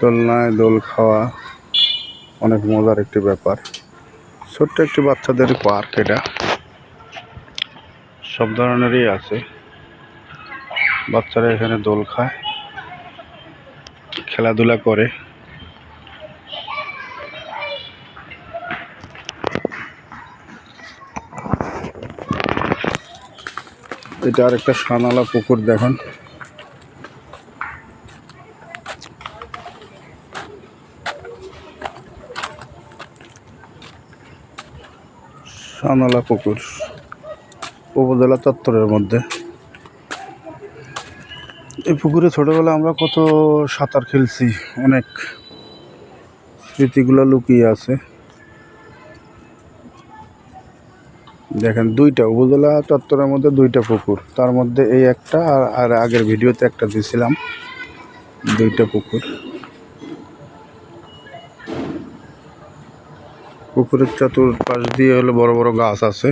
দোলনায় দোল খাওয়া অনেক মজার একটি ব্যাপার। ছোট্ট একটি বাচ্চাদের পার্ক এটা। সব ধরনেরই আছে। বাচ্চারা এখানে দোল খায়, খেলাধুলা করে। এটা আর একটা সানালা পুকুর, দেখেন। সানালা পুকুর, উপজেলা চত্বরের মধ্যে। এই পুকুরে ছোটবেলা আমরা কত সাঁতার খেলছি, অনেক স্মৃতিগুলো লুকিয়ে আছে। দেখেন, দুইটা উপজেলা চত্বরের মধ্যে দুইটা পুকুর। তার মধ্যে এই একটা আর আর আগের ভিডিওতে একটা দিয়েছিলাম দুইটা পুকুর। পুকুরের চতুর্পাশ দিয়ে হলো বড় বড় গাছ আছে।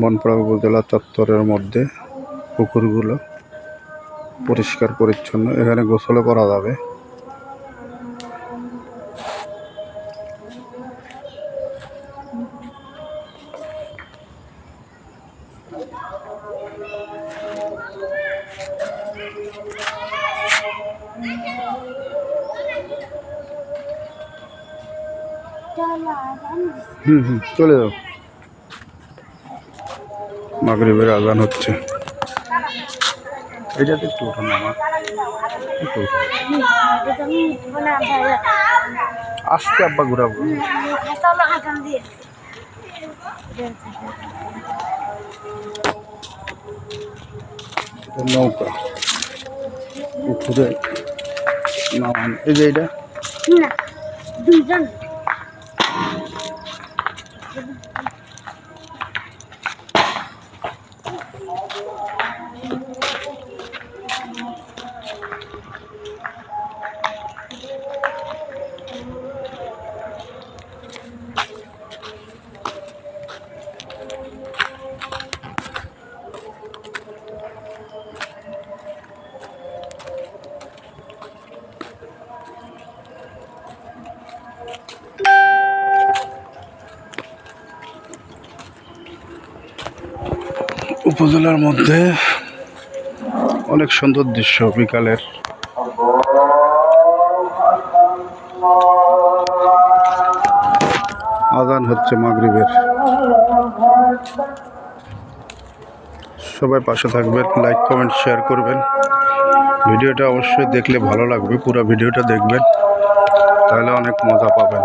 মনপাড়া উপজেলা চত্বরের মধ্যে পুকুরগুলো পরিষ্কার পরিচ্ছন্ন। এখানে গোসলও করা যাবে। হুম হুম, চলে যাও। মাগরিবের আজান হচ্ছে। এইটাতে একটু ওঠান আমার। ওঠান। আস্তে আব্বা ঘুরাবো। নৌকা। পুকুরে নামান। এই যে এইটা। না, দুইজন। উপজেলার মধ্যে অনেক সুন্দর দৃশ্য বিকালের। আজান হচ্ছে মাগরিবের। সবাই পাশে থাকবেন লাইক কমেন্ট শেয়ার করবেন। ভিডিওটা অবশ্যই দেখলে ভালো লাগবে, পুরো ভিডিওটা দেখবেন, তাহলে অনেক মজা পাবেন।